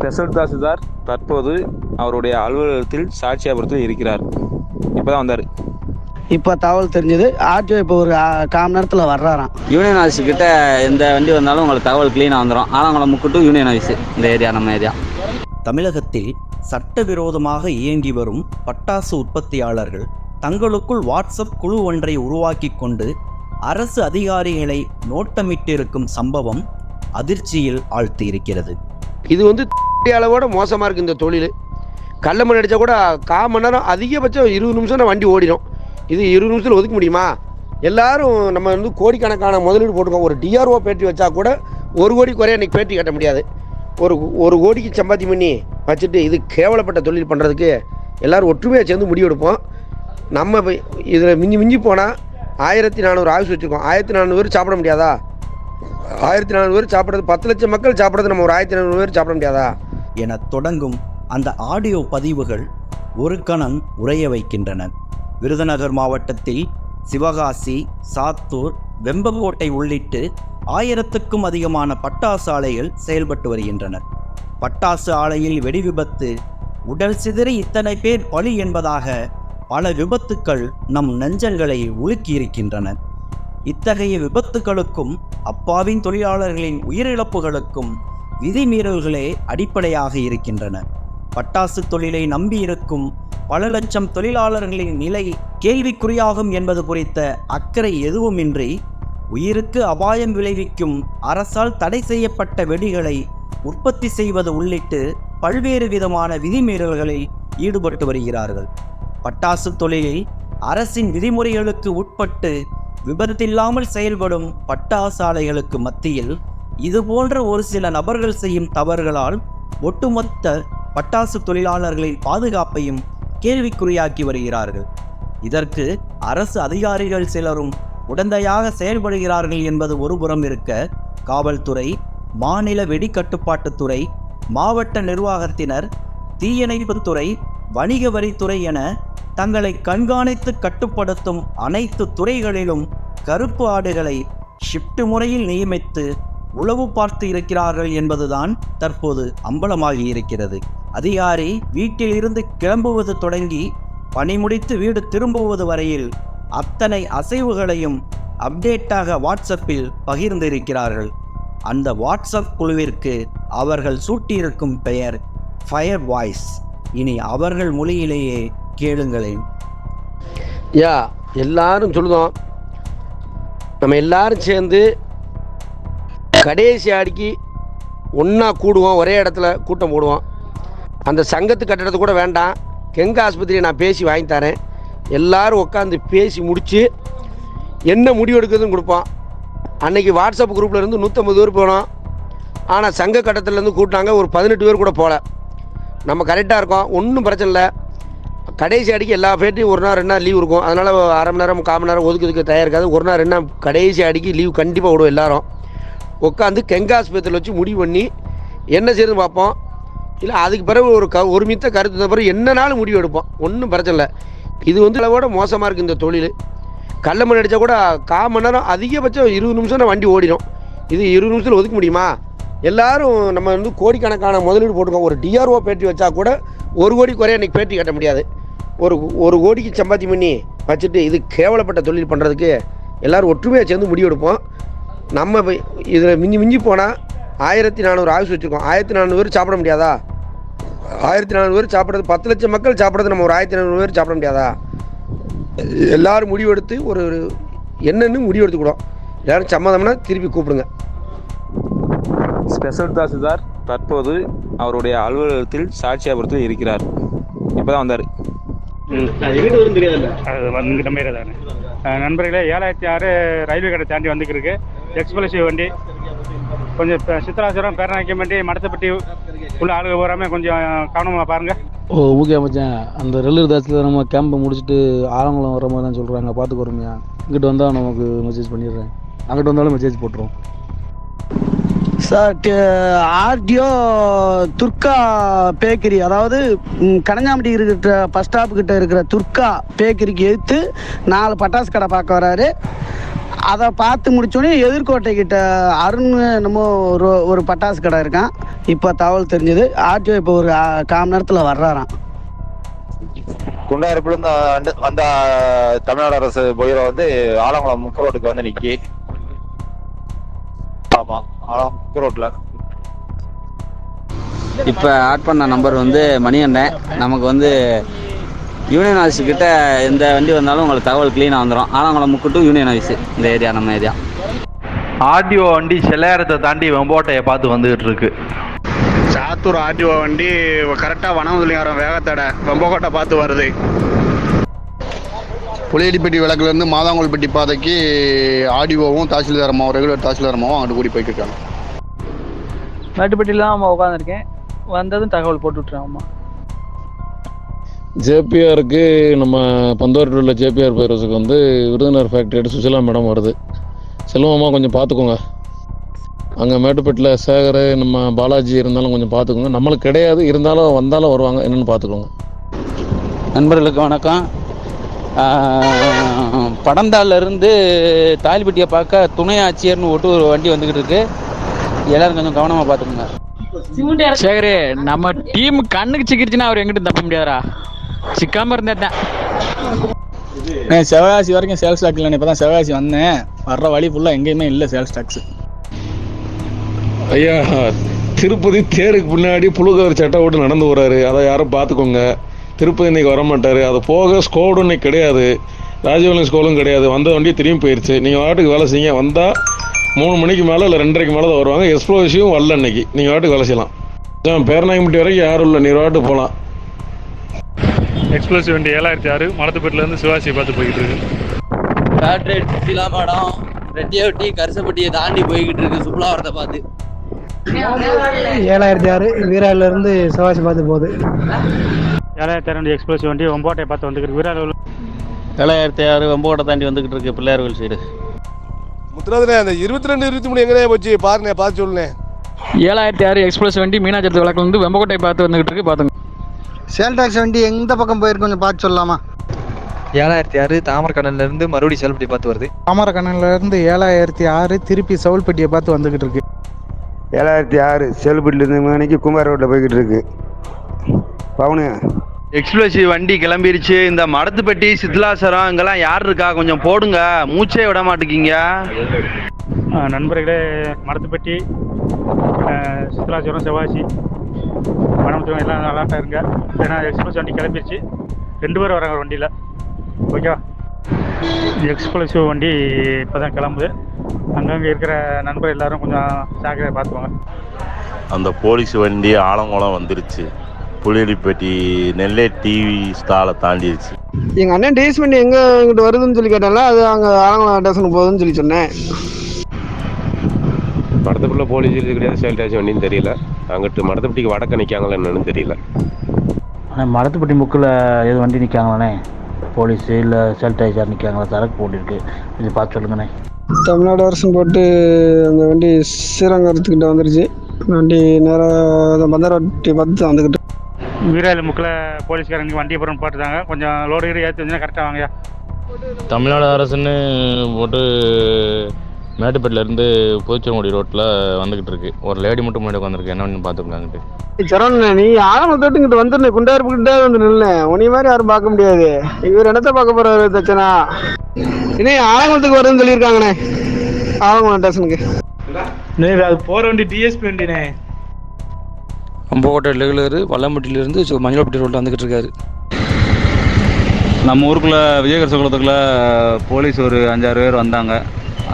Special tahsildar தற்போது அவருடைய அலுவலகத்தில் சாட்சியாபுரத்தில் இருக்கிறார். இப்போதான் வந்தார். இப்போ தகவல் தெரிஞ்சது. ஆர்டிஓ இப்போ ஒரு கால் நேரத்தில் வர்றாராம். யூனியன் ஆஃபீஸ் கிட்ட எந்த வண்டி வந்தாலும் உங்களுக்கு தகவல் க்ளீனாக வந்துடும் ஆலங்குளம் முக்குட்டு யூனியன் ஆஃபீஸ் இந்த ஏரியா நம்ம ஏரியா. தமிழகத்தில் சட்டவிரோதமாக இயங்கி வரும் பட்டாசு உற்பத்தியாளர்கள் தங்களுக்குள் வாட்ஸ்அப் குழு ஒன்றை உருவாக்கி கொண்டு அரசு அதிகாரிகளை நோட்டமிட்டிருக்கும் சம்பவம் அதிர்ச்சியில் ஆழ்த்தியிருக்கிறது. இது வந்து அளவோட மோசமாக இருக்குது இந்த தொழில். கள்ள மண் அடித்தா கூட கால் மணி நேரம் அதிகபட்சம் இருபது நிமிஷம் தான் வண்டி ஓடிடும். இது இருபது நிமிஷத்தில் ஒதுக்க முடியுமா? எல்லாரும் நம்ம வந்து கோடிக்கணக்கான முதலீடு போட்டுக்கோம் ஒரு டிஆர்ஓ பேட்டி வச்சா கூட ஒரு கோடி குறைய இன்றைக்கி பேட்டி கட்ட முடியாது. ஒரு ஒரு கோடிக்கு சம்பாத்தி பண்ணி வச்சுட்டு இது கேவலப்பட்ட தொழில் பண்ணுறதுக்கு எல்லோரும் ஒற்றுமையாக சேர்ந்து முடிவெடுப்போம். நம்ம இதில் மிஞ்சி மிஞ்சி போனால் ஆயிரத்தி நானூறு ஆயுஷ் வச்சுருக்கோம். ஆயிரத்தி நானூறு பேர் சாப்பிட முடியாதா? ஆயிரத்தி நானூறு பேர் சாப்பிட்றது பத்து லட்சம் மக்கள் சாப்பிட்றது நம்ம ஒரு ஆயிரத்தி நானூறு பேர் சாப்பிட முடியாதா? என தொடங்கும் அந்த ஆடியோ பதிவுகள் ஒரு கணம் உறைய வைக்கின்றன. விருதுநகர் மாவட்டத்தில் சிவகாசி சாத்தூர் வெம்பகோட்டை உள்ளிட்டு ஆயிரத்துக்கும் அதிகமான பட்டாசு ஆலைகள் செயல்பட்டு வருகின்றன. பட்டாசு ஆலையில் வெடி விபத்து உடல் சிதறி இத்தனை பேர் பலி என்பதாக பல விபத்துக்கள் நம் நெஞ்சங்களை உலுக்கியிருக்கின்றன. இத்தகைய விபத்துகளுக்கும் அப்பாவின் தொழிலாளர்களின் உயிரிழப்புகளுக்கும் விதிமீறல்களே அடிப்படையாக இருக்கின்றன. பட்டாசு தொழிலை நம்பியிருக்கும் பல லட்சம் தொழிலாளர்களின் நிலை கேள்விக்குறியாகும் என்பது குறித்த அக்கறை எதுவுமின்றி உயிருக்கு அபாயம் விளைவிக்கும் அரசால் தடை செய்யப்பட்ட வெடிகளை உற்பத்தி செய்வது உள்ளிட்டு பல்வேறு விதமான விதிமீறல்களில் ஈடுபட்டு வருகிறார்கள். பட்டாசு தொழிலில் அரசின் விதிமுறைகளுக்கு உட்பட்டு விபத்தில்லாமல் செயல்படும் பட்டாசு மத்தியில் இது இதுபோன்ற ஒரு சில நபர்கள் செய்யும் தவறுகளால் ஒட்டுமொத்த பட்டாசு தொழிலாளர்களின் பாதுகாப்பையும் கேள்விக்குறியாக்கி வருகிறார்கள். இதற்கு அரசு அதிகாரிகள் சிலரும் உடந்தையாக செயல்படுகிறார்கள் என்பது ஒருபுறம் இருக்க காவல்துறை மாநில வெடிக்கட்டுப்பாட்டுத்துறை மாவட்ட நிர்வாகத்தினர் தீயணைப்புத்துறை வணிக வரித்துறை என தங்களை கண்காணித்து கட்டுப்படுத்தும் அனைத்து துறைகளிலும் கருப்பு ஆடுகளை ஷிப்ட் முறையில் நியமித்து உளவு பார்த்து இருக்கிறார்கள் என்பதுதான் தற்போது அம்பலமாகி இருக்கிறது. அதிகாரி வீட்டில் இருந்து கிளம்புவது தொடங்கி பணி முடித்து வீடு திரும்புவது வரையில் அத்தனை அசைவுகளையும் அப்டேட்டாக வாட்ஸ்அப்பில் பகிர்ந்திருக்கிறார்கள். அந்த வாட்ஸ்அப் குழுவிற்கு அவர்கள் சூட்டியிருக்கும் பெயர் ஃபயர் வாய்ஸ் இனி அவர்கள் மொழியிலேயே கேளுங்களேன். யா எல்லாரும் சொல்லுதோம் நம்ம எல்லாரும் சேர்ந்து கடைசி ஆடிக்கு ஒன்றா கூடுவோம் ஒரே இடத்துல கூட்டம் போடுவோம் அந்த சங்கத்து கட்டடத்து கூட வேண்டாம். கெங்க ஆஸ்பத்திரியை நான் பேசி வாங்கி தரேன். எல்லோரும் உட்காந்து பேசி முடித்து என்ன முடிவு எடுக்கிறதுன்னு கொடுப்போம் அன்றைக்கி வாட்ஸ்அப் குரூப்பில் இருந்து நூற்றம்பது பேர் போனோம். ஆனால் சங்க கட்டத்துலேருந்து கூட்டினாங்க ஒரு பதினெட்டு பேர் கூட போகல நம்ம கரெக்டாக இருக்கோம் ஒன்றும் பிரச்சனை இல்லை. கடைசி அடிக்கு எல்லா பேர்ட்டையும் ஒரு நாள் ரெண்டு நாள் லீவ் இருக்கும். அதனால் அரை மணி நேரம் கால் மணி நேரம் ஒதுக்குறதுக்கு தயாரிக்காது ஒரு நாள் ரெண்டு நாள் கடைசி அடிக்கு லீவ் கண்டிப்பாக விடுவோம் எல்லாரும். உட்காந்து கெங்காஸ்பத்திரியில் வச்சு முடிவு பண்ணி என்ன செய்யுதுன்னு பார்ப்போம். இல்லை அதுக்கு பிறகு ஒரு க ஒருமித்த கருத்து பிறகு என்னனாலும் முடிவு எடுப்போம். ஒன்றும் பிரச்சனை இல்லை. இது வந்து அளவோட மோசமாக இருக்குது இந்த தொழில். கள்ள மணி அடித்தா கூட கால் மணி நேரம் அதிகபட்சம் இருபது நிமிஷம் நான் வண்டி ஓடிடும். இது இருபது நிமிஷத்தில் ஒதுக்க முடியுமா? எல்லாரும் நம்ம வந்து கோடிக்கணக்கான முதலீடு போட்டுக்கோம் ஒரு டிஆர்ஓ பேட்டி வச்சா கூட ஒரு கோடி குறைய இன்னைக்கு பேட்டி கட்ட முடியாது. ஒரு ஒரு கோடிக்கு சம்பாத்தி பண்ணி வச்சுட்டு இது கேவலப்பட்ட தொழில் பண்ணுறதுக்கு எல்லாரும் ஒற்றுமையாக சேர்ந்து முடிவெடுப்போம் நம்ம இதில் மிஞ்சி மிஞ்சி போனால் ஆயிரத்தி நானூறு ஆயுஸ் வச்சுருக்கோம். ஆயிரத்தி நானூறு பேர் சாப்பிட முடியாதா? ஆயிரத்தி நானூறு பேர் சாப்பிட்றது பத்து லட்சம் மக்கள் சாப்பிட்றது நம்ம ஒரு ஆயிரத்தி நானூறு பேர் சாப்பிட முடியாதா? எல்லாரும் முடிவெடுத்து ஒரு என்னன்னு முடிவெடுத்துக்கூடும் எல்லாரும் சம்மதம்னா திருப்பி கூப்பிடுங்க. ஸ்பெஷல் தாசில்தார் தற்போது அவருடைய அலுவலகத்தில் சாட்சியாபுரத்தில் இருக்கிறார். இப்போதான் வந்தார். அது வந்து அஹ் நண்பர்களே ஏழாயிரத்தி ஆறு ரயில்வே கடை தாண்டி வந்துக்கிருக்கு எக்ஸ்பிரசிவ் வண்டி. கொஞ்சம் சித்தராசுரம் பேரநாயக்கம்பட்டி மடத்தப்பட்டி உள்ள ஆளுங்க போகாம கொஞ்சம் கவனமாக பாருங்கள் ஓ ஓகே மச்சான். அந்த ரெல்லூர் தாசில் நம்ம கேம்பை முடிச்சுட்டு ஆலங்குளம் வர மாதிரி தான் சொல்கிறாங்க பார்த்துக்க பொறுமையா இங்கிட்டு வந்தால் நமக்கு மெசேஜ் பண்ணிடுறேன். அங்கிட்டு வந்தாலும் மெசேஜ் போட்டுரும். சார் ஆர்டிஓ துர்கா பேக்கரி அதாவது கனஞ்சாம்பட்டி இருக்கிற பஸ் ஸ்டாப் கிட்ட இருக்கிற துர்கா பேக்கரிக்கு எதிர்த்து நாலு பட்டாசு கடை பார்க்க வராரு. அதை பார்த்து முடிச்சோடனே எதிர்கோட்டை கிட்ட அருண் என்னமோ ஒரு ஒரு பட்டாசு கடை இருக்கான். இப்போ தகவல் தெரிஞ்சது. ஆர்டிஓ இப்போ ஒரு காம நேரத்தில் வர்றாராம். குண்டாயிருப்புல இருந்து அந்த வந்த தமிழ்நாடு அரசு பொயிரை வந்து ஆலங்குளம் முக்க ரோட்டுக்கு வந்து நிக்கி. ஆமா ஆலம் முக்க ரோட்ல இப்போ ஆட் பண்ண நம்பர் வந்து மணிகண்டன். நமக்கு வந்து யூனியன் ஆஃபீஸ் கிட்ட எந்த வண்டி வந்தாலும் உங்களுக்கு தகவல் க்ளீனாக வந்துடும் ஆலங்குளம் முக்கு டு யூனியன் ஆஃபீஸ் இந்த ஏரியா நம்ம ஏரியா. ஆர்டிஓ வண்டி செல்லாயிரத்தை தாண்டி வெம்போட்டையை பார்த்து வந்துகிட்டு இருக்கு. சாத்தூர் ஆர்டிஓ வண்டி கரெக்டாக வனமுதலியாரம் வேகத்தடை. வெம்பக்கோட்டை பார்த்து வருது. புளியடிப்பட்டி விளக்குலேருந்து மாதாங்கோல்பட்டி பாதைக்கு ஆடிஓவும் தாசில்தார் அம்மாவும் ரெகுலர் தாசில்தார் அம்மாவும் அங்கிட்டு கூடி போயிட்டு இருக்காங்க. மேட்டுப்பட்டியில் தான் அம்மா உட்காந்துருக்கேன் வந்ததும் தகவல் போட்டு விட்றேன் அம்மா. ஜேபிஆருக்கு நம்ம பந்தோர் உள்ள ஜேபிஆர் பைரஸுக்கு வந்து விருதுநகர் ஃபேக்ட்ரியோட சுசிலா மேடம் வருது. செல்வம்மா கொஞ்சம் பார்த்துக்கோங்க. அங்கே மேட்டுப்பட்டில் சேகர் நம்ம பாலாஜி இருந்தாலும் கொஞ்சம் பார்த்துக்கோங்க. நம்மளுக்கு கிடையாது இருந்தாலும் வந்தாலும் வருவாங்க. என்னென்னு பார்த்துக்கோங்க. நண்பர்களுக்கு வணக்கம். இருந்து தாலிப்பட்டியை பார்க்க துணை ஆட்சியர்னு ஒட்டு ஒரு வண்டி வந்துக்கிட்டு இருக்கு. எல்லாரும் கொஞ்சம் கவனமாக பார்த்துக்கோங்க. சேகரே நம்ம டீம் கண்ணுக்கு சிக்கிருச்சுன்னா அவர் எங்கிட்ட தப்ப முடியாதா சிக்காம இருந்தேன் சிவகாசி வரைக்கும் சேல்ஸ் டாக் இல்லை இப்போ தான் சிவகாசி வந்தேன். வர்ற வழி ஃபுல்லாக எங்கேயுமே இல்லை சேல்ஸ் டாக்ஸ் ஐயா திருப்பதி தேருக்கு பின்னாடி புழுகவர் சட்டை ஓட்டு நடந்து வர்றாரு அதை யாரும் பார்த்துக்கோங்க. திருப்பதி இன்னைக்கு வர மாட்டார் அது போக ஸ்கோடும் இன்னைக்கு கிடையாது. ராஜவலி ஸ்கோலும் கிடையாது. வந்த வண்டி திரும்பி போயிருச்சு. நீங்கள் வாட்டுக்கு வேலை செய்யுங்க. வந்தால் மூணு மணிக்கு மேலே இல்லை ரெண்டரைக்கு மேலே தான் வருவாங்க. எக்ஸ்ப்ளோசிவும் வரல இன்னைக்கு. நீங்கள் வாட்டுக்கு வேலை செய்யலாம். பேரநாயகம்பட்டி வரைக்கும் யாரும் இல்லை. நீ வாட்டு போகலாம் எக்ஸ்பிரஸ் வண்டி ஏழாயிரத்தி ஆறு மலத்துப்பேட்டிலேருந்து சிவாசி பார்த்து போய்கிட்டு இருக்கு. ஃபேக்ட்ரி சுசிலா மேடம் ரெட்டியாவட்டி கரிசப்பட்டியை தாண்டி போய்கிட்டு இருக்கு சுப்லாவரத்தை பார்த்து. ஏழாயிரத்தி ஆறு வீராலேருந்து சிவாசி பார்த்து போகுது. ஏழாயிரத்தி ரெண்டு எக்ஸ்பிரஸ் வண்டி ஒம்போட்டையை பார்த்து வந்துருக்கு வீராலூர் ஏழாயிரத்தி ஆறு வெம்போட்டை தாண்டி வந்துக்கிட்டு இருக்கு பிள்ளையார்கோவில் சைடு முத்துராதனே அந்த இருபத்தி ரெண்டு இருபத்தி மூணு எங்கேயே போச்சு? பாருண்ணே பார்த்து சொல்லுனேன் ஏழாயிரத்தி ஆறு எக்ஸ்பிரஸ் வண்டி மீனாட்சத்து விளக்குலேருந்து வெம்பக்கோட்டை பார்த்து வந்துகிட்டு இருக்கு. பார்த்துங்க. சேல் டாக்ஸ் வண்டி எந்த பக்கம் போயிருக்கு கொஞ்சம் பார்த்து சொல்லலாமா? ஏழாயிரத்தி ஆறு தாமரக்கடன்ல இருந்து மறுபடியும் செல்படி பார்த்து வருது. தாமரக்கண்ணிலேருந்து ஏழாயிரத்தி ஆறு திருப்பி சவுல்பட்டியை பார்த்து வந்துக்கிட்டு இருக்கு. ஏழாயிரத்தி ஆறு சேலுப்பட்டிலேருந்து மணிக்கு குமார் ரோட்டில் போய்கிட்டு இருக்கு. பவுனு. எக்ஸ்பிளசிவ் வண்டி கிளம்பிருச்சு. இந்த மடத்துப்பட்டி சித்லாசரம் இங்கெல்லாம் யார் இருக்கா? கொஞ்சம் போடுங்க. மூச்சே விட மாட்டேங்கிங்க. நண்பர்களே மடத்துப்பட்டி அஹ், சித்ராசுரம் சிவாசி வனமுத்துவம் எல்லாம் நல்லா இருங்க. ஏன்னா எக்ஸ்பிரஸ் வண்டி கிளம்பிருச்சு. ரெண்டு பேரும் வராங்க வண்டியில். ஓகேவா? எக்ஸ்பிரசிவ் வண்டி இப்போ தான் கிளம்புது. அங்கங்கே இருக்கிற நண்பர் எல்லாரும் கொஞ்சம் ஜாக்கிரதை பார்த்துக்கோங்க அந்த போலீஸ் வண்டி ஆலங்குளம் வந்துருச்சு. புளியடிப்பட்டி நெல்லை டிவி ஸ்டாலை தாண்டிடுச்சு எங்கள் அண்ணன் டேஸ் பண்ணி எங்கே இங்கிட்டு வருதுன்னு சொல்லி கேட்டால அது அங்கே ஆலங்குளம் ஸ்டேஷனுக்கு போகுதுன்னு சொல்லி சொன்னேன். மடத்துக்குள்ள போலீஸ் கிடையாது சேல் டாக்ஸ் வண்டின்னு தெரியல. அங்கிட்டு மடத்துப்பட்டிக்கு வடக்க நிற்காங்களா என்னன்னு தெரியல. ஆனால் மடத்துப்பட்டி முக்கில் எது வண்டி நிற்காங்களாண்ணே போலீஸு இல்லை செல்டைசர் நிற்காங்களா சரக்கு போட்டிருக்கு கொஞ்சம் பார்த்து சொல்லுங்கண்ணே. தமிழ்நாடு அரசு போட்டு அந்த வண்டி ஸ்ரீரங்கத்துக்கிட்ட வந்துருச்சு. வண்டி நேராக பந்தரவட்டி பார்த்து வந்துக்கிட்டு. வீராலு முக்கில் போலீஸ்காரங்க வண்டியை புறம் போட்டுட்டாங்க கொஞ்சம் லோடு ஏற்றி வச்சுன்னா கரெக்டாக வாங்கயா தமிழ்நாடு அரசுன்னு போட்டு மேட்டுப்பேட்டிலேருந்து புதுச்சேரி ரோட்டில் வந்துக்கிட்டு இருக்கு. ஒரு லேடி மட்டும் முன்னாடி உட்காந்துருக்கு. என்ன பார்த்துக்கலாங்கிட்டு சரவண நீ ஆலங்குளம் இங்கிட்டு வந்துருந்தே குண்டாயிருப்பு கிட்டே வந்து நில்ல. உனி மாதிரி யாரும் பார்க்க முடியாது. இவர் என்னத்த பார்க்க போறாரு தச்சனா? இன்னே ஆலங்குளத்துக்கு வருதுன்னு சொல்லியிருக்காங்கண்ணே. ஆலங்குளம் ஸ்டேஷனுக்கு அது போகிற வண்டி டிஎஸ்பி வண்டினே. அம்பகோட்டை ரெகுலர் வல்லம்பட்டியிலேருந்து மஞ்சள்பட்டி ரோட்டில் வந்துக்கிட்டு இருக்காரு. நம்ம ஊருக்குள்ளே விஜயகர் குளத்துக்குள்ள போலீஸ் ஒரு அஞ்சாறு பேர் வந்தாங்க.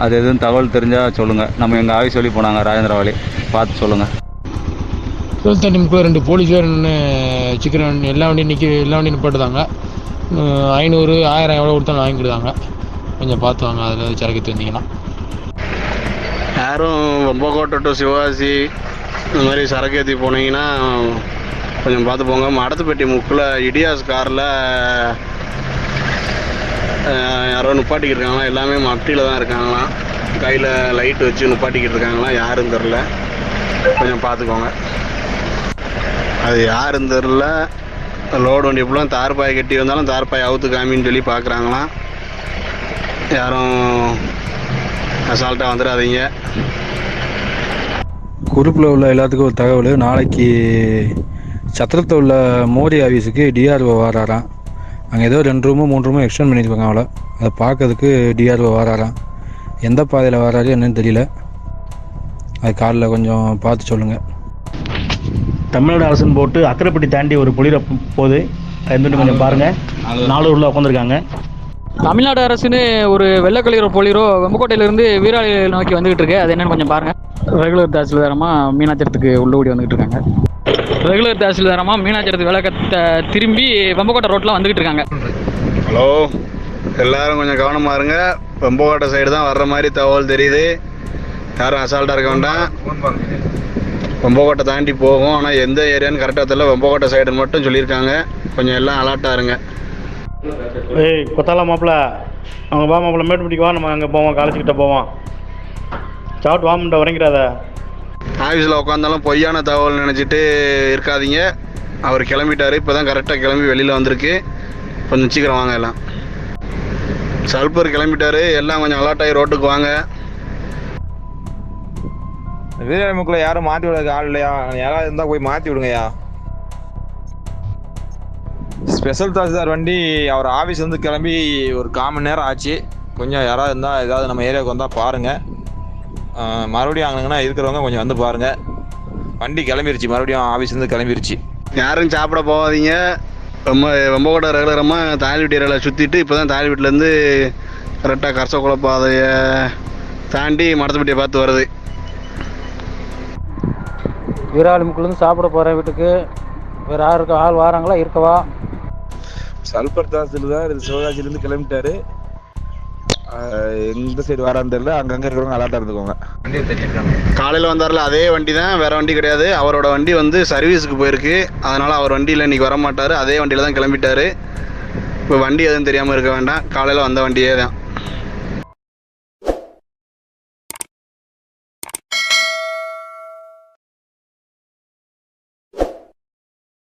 அது எதுவும் தகவல் தெரிஞ்சால் சொல்லுங்கள் நம்ம எங்கள் ஆஃபீஸ் சொல்லி போனாங்க ராஜேந்திரவாளி. பார்த்து சொல்லுங்கள் இருபத்தெட்டு முப்பது ரெண்டு போலீஸ் வேறு நின்று சிக்கன் வண்டி எல்லா வண்டியும் நிற்க எல்லா வண்டியும் நிப்பாட்டுதாங்க. ஐநூறு ஆயிரம் எவ்வளோ கொடுத்தாலும் வாங்கிக்கிடுதாங்க. கொஞ்சம் பார்த்து வாங்க அதில் சரக்கு தந்தீங்கன்னா யாரும் வெம்பக்கோட்டை டு சிவாசி இந்த மாதிரி சரக்கு ஏற்றி போனீங்கன்னா கொஞ்சம் பார்த்து போங்க. மடத்துப்பட்டி முக்கில் இடியாஸ் காரில் யாரோ நிப்பாட்டிக்கிட்டு இருக்காங்களா எல்லாமே மட்டியில் தான் இருக்காங்களாம் கையில் லைட் வச்சு நிப்பாட்டிக்கிட்டு இருக்காங்களா யாருன்னு தெரில கொஞ்சம் பார்த்துக்கோங்க. அது யாருன்னு தெரில லோடு வண்டி எப்படிலாம் தார்பாய் கட்டி வந்தாலும் தார்பாய் அவுத்து காமின்னு சொல்லி பார்க்குறாங்களாம் யாரும் அசால்ட்டாக வந்துடாதீங்க. குரூப்பில் உள்ள எல்லாத்துக்கும் ஒரு தகவல். நாளைக்கு சத்திரத்தில் உள்ள மோடி ஆஃபீஸுக்கு டிஆர்ஓ வராராம். அங்கே ஏதோ ரெண்டு ரூமு மூணு ரூமு எக்ஸ்டெண்ட் பண்ணியிருப்பாங்க அவளை. அதை பார்க்கறதுக்கு டிஆர்ஓ வராராம். எந்த பாதையில் வராரு என்னன்னு தெரியல. அது காலைல கொஞ்சம் பார்த்து சொல்லுங்கள் தமிழ்நாடு அரசுன்னு போட்டு அக்கரைப்பட்டி தாண்டி ஒரு பொழிற போகுது அது வந்துட்டு கொஞ்சம் பாருங்கள் நாலூரில் உட்காந்துருக்காங்க தமிழ்நாடு அரசுன்னு ஒரு வெள்ளக்கலியரோ பொலிரோ வெம்பக்கோட்டையிலேருந்து வீராளி நோக்கி வந்துகிட்டு இருக்கு. அது என்னன்னு கொஞ்சம் பாருங்க. ரெகுலர் தாசில்தாரமாக மீனாச்சரத்துக்கு உள்ளபடி வந்துகிட்டு இருக்காங்க. ரெகுலர் தாசில்தாரமாக மீனாச்சரத்து விளக்கத்தை திரும்பி வெம்பக்கோட்டை ரோட்டில் வந்துகிட்டு இருக்காங்க. ஹலோ எல்லாரும் கொஞ்சம் கவனமாக இருங்க. வெம்பக்கோட்டை சைடு தான் வர்ற மாதிரி தகவல் தெரியுது. யாரும் அசால்ட்டாக இருக்க வேண்டாம். வெம்பக்கோட்டை தாண்டி போகும். ஆனால் எந்த ஏரியான்னு கரெக்டாக தெரியல. வெம்பக்கோட்டை சைடுன்னு மட்டும் சொல்லியிருக்காங்க. கொஞ்சம் எல்லாம் அலர்ட்டாக இருங்க. ஏய் கொத்தாலா மாப்பிள்ள அவங்க வா மாப்பிள்ள மேட்டுப்பட்டிக்கு வா. நம்ம அங்கே போவோம் காலேஜ்கிட்ட போவோம். சாப்பிட்டு வாமுண்ட உறங்கிறாத ஆஃபீஸில் உட்காந்தாலும் பொய்யான தகவல் நினச்சிட்டு இருக்காதீங்க. அவர் கிளம்பிட்டாரு இப்போ தான் கரெக்டாக கிளம்பி வெளியில் வந்திருக்கு. கொஞ்சம் சீக்கிரம் வாங்க எல்லாம். சல்பர் கிளம்பிட்டாரு எல்லாம் கொஞ்சம் அலர்ட் ஆகி ரோட்டுக்கு வாங்க. வீரமுக்குள்ள யாரும் மாற்றி விட ஆள் இல்லையா? யாராவது இருந்தால் போய் மாற்றி விடுங்கய்யா. ஸ்பெஷல் தாசில்தார் வண்டி அவர் ஆஃபீஸ் வந்து கிளம்பி ஒரு கால் மணி நேரம் ஆச்சு. கொஞ்சம் யாராவது இருந்தால் ஏதாவது நம்ம ஏரியாவுக்கு வந்தால் பாருங்கள் மறுபடியும் அங்கங்கன்னா இருக்கிறவங்க கொஞ்சம் வந்து பாருங்கள் வண்டி கிளம்பிருச்சு. மறுபடியும் ஆஃபீஸ்லேருந்து கிளம்பிருச்சு. யாரும் சாப்பிட போகாதீங்க. ரொம்ப வெம்பக்கோட்டை ரெகுலரமாக தாலிவீட்டு ஏரியாவில் சுற்றிட்டு இப்போ தான் தாலிவீட்டிலேருந்து கரெக்டாக கரசக்குள பாதையை தாண்டி மடத்துப்பட்டியை பார்த்து வருது. வீராளிமுக்குலேருந்து சாப்பிட போகிறேன் வீட்டுக்கு வேறு யார் இருக்கா? ஆள் வராங்களா? இருக்கவா? சல்பர் தாசில்தார் இது சிவகாசிலேருந்து கிளம்பிட்டாரு. எந்த சைடு வரான்னு தெரியல. அங்கங்கே இருக்கிறவங்க அலர்ட்டாக இருந்துக்கோங்க. காலையில் வந்தார்ல அதே வண்டி தான் வேறு வண்டி கிடையாது. அவரோட வண்டி வந்து சர்வீஸுக்கு போயிருக்கு. அதனால் அவர் வண்டியில் இன்றைக்கி வர மாட்டார் அதே வண்டியில் தான் கிளம்பிட்டாரு. இப்போ வண்டி எதுவும் தெரியாமல் இருக்க வேண்டாம். காலையில் வந்த வண்டியே தான்